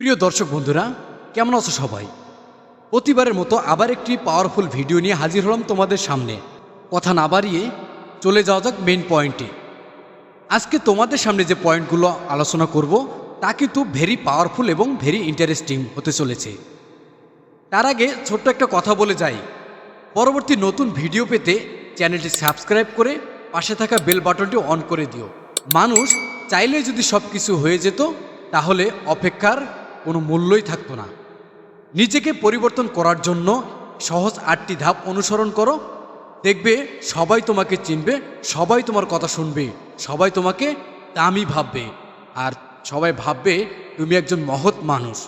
প্রিয় দর্শক বন্ধুরা, কেমন আছো সবাই? প্রতিবারের মতো আবার একটি পাওয়ারফুল ভিডিও নিয়ে হাজির হলাম তোমাদের সামনে। কথা না বাড়িয়ে চলে যাওয়া যাক মেন পয়েন্টে আজকে তোমাদের সামনে যে পয়েন্টগুলো আলোচনা করব, তা কিন্তু ভেরি পাওয়ারফুল এবং ভেরি ইন্টারেস্টিং হতে চলেছে। তার আগে ছোট্ট একটা কথা বলে যাই। পরবর্তী নতুন ভিডিও পেতে চ্যানেলটি সাবস্ক্রাইব করে পাশে থাকা বেল বাটনটি অন করে দিও। মানুষ চাইলে যদি সব কিছু হয়ে যেত, তাহলে অপেক্ষার কোনো মূল্যই থাকতো না। নিজেকে পরিবর্তন করার জন্য সহজ আটটি ধাপ অনুসরণ করো। দেখবে সবাই তোমাকে চিনবে, সবাই তোমার কথা শুনবে, সবাই তোমাকে দামি ভাববে, আর সবাই ভাববে তুমি একজন মহৎ মানুষ।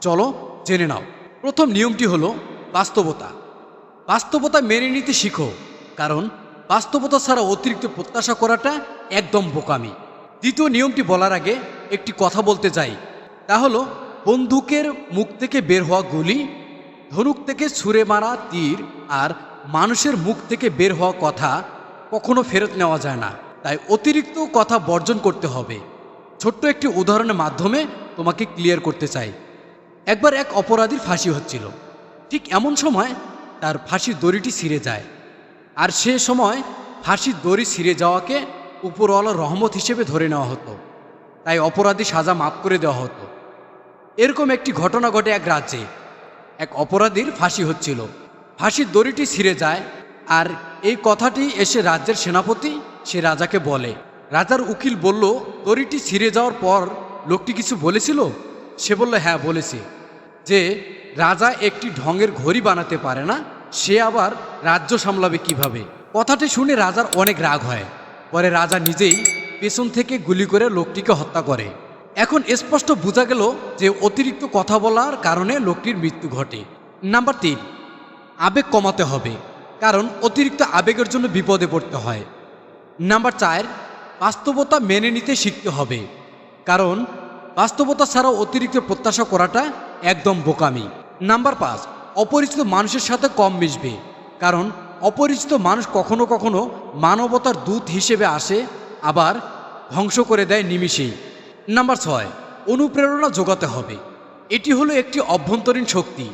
চলো জেনে নাও। প্রথম নিয়মটি হলো বাস্তবতা। বাস্তবতা মেনে নিতে শিখো, কারণ বাস্তবতা ছাড়া অতিরিক্ত প্রত্যাশা করাটা একদম বোকামি। দ্বিতীয় নিয়মটি বলার আগে একটি কথা বলতে চাই তা হলো বন্দুকের মুখ থেকে বের হওয়া গুলি, ধনুক থেকে ছুঁড়ে মারা তীর আর মানুষের মুখ থেকে বের হওয়া কথা কখনো ফেরত নেওয়া যায় না। তাই অতিরিক্ত কথা বর্জন করতে হবে। ছোট্ট একটি উদাহরণের মাধ্যমে তোমাকে ক্লিয়ার করতে চাই। একবার এক অপরাধীর ফাঁসি হচ্ছিল। ঠিক এমন সময় তার ফাঁসির দড়িটি ছিঁড়ে যায়। আর সে সময় ফাঁসির দড়ি ছিঁড়ে যাওয়াকে উপরওয়ালা রহমত হিসেবে ধরে নেওয়া হতো। তাই অপরাধী সাজা মাফ করে দেওয়া হতো। এরকম একটি ঘটনা ঘটে এক রাজ্যে। এক অপরাধীর ফাঁসি হচ্ছিল। ফাঁসির দড়িটি ছিঁড়ে যায় আর এই কথাটি এসে রাজ্যের সেনাপতি সে রাজাকে বলে। রাজার উকিল বলল, দড়িটি ছিঁড়ে যাওয়ার পর লোকটি কিছু বলেছিল? সে বলল হ্যাঁ বলেছে। যে রাজা একটি ঢঙের ঘড়ি বানাতে পারে না, সে আবার রাজ্য সামলাবে কীভাবে? কথাটি শুনে রাজার অনেক রাগ হয়। পরে রাজা নিজেই পেছন থেকে গুলি করে লোকটিকে হত্যা করে। এখন স্পষ্ট বোঝা গেল যে অতিরিক্ত কথা বলার কারণে লোকটির মৃত্যু ঘটে। নাম্বার তিন, আবেগ কমাতে হবে, কারণ অতিরিক্ত আবেগের জন্য বিপদে পড়তে হয়। নাম্বার চার, বাস্তবতা মেনে নিতে শিখতে হবে, কারণ বাস্তবতা ছাড়া অতিরিক্ত প্রত্যাশা করাটা একদম বোকামি। নাম্বার পাঁচ, অপরিচিত মানুষের সাথে কম মিশবে, কারণ অপরিচিত মানুষ কখনো কখনো মানবতার দূত হিসেবে আসে, আবার ধ্বংস করে দেয় নিমিষেই। নাম্বার ছয়, অনুপ্রেরণা যোগাতে হবে। এটি হলো একটি অভ্যন্তরীণ শক্তি,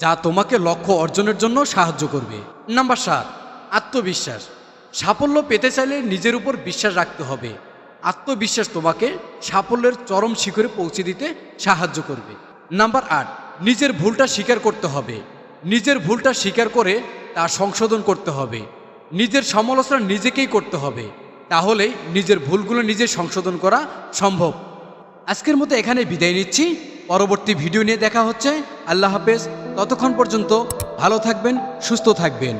যা তোমাকে লক্ষ্য অর্জনের জন্য সাহায্য করবে। নাম্বার সাত, আত্মবিশ্বাস। সাফল্য পেতে চাইলে নিজের উপর বিশ্বাস রাখতে হবে। আত্মবিশ্বাস তোমাকে সাফল্যের চরম শিখরে পৌঁছে দিতে সাহায্য করবে। নাম্বার আট, নিজের ভুলটা স্বীকার করতে হবে। নিজের ভুলটা স্বীকার করে তা সংশোধন করতে হবে। নিজের সমালোচনা নিজেকেই করতে হবে। তাহলেই নিজের ভুলগুলো নিজে সংশোধন করা সম্ভব। আজকের মতো এখানে বিদায় নিচ্ছি। পরবর্তী ভিডিও নিয়ে দেখা হচ্ছে। আল্লাহ হাফেজ। ততক্ষণ পর্যন্ত ভালো থাকবেন, সুস্থ থাকবেন।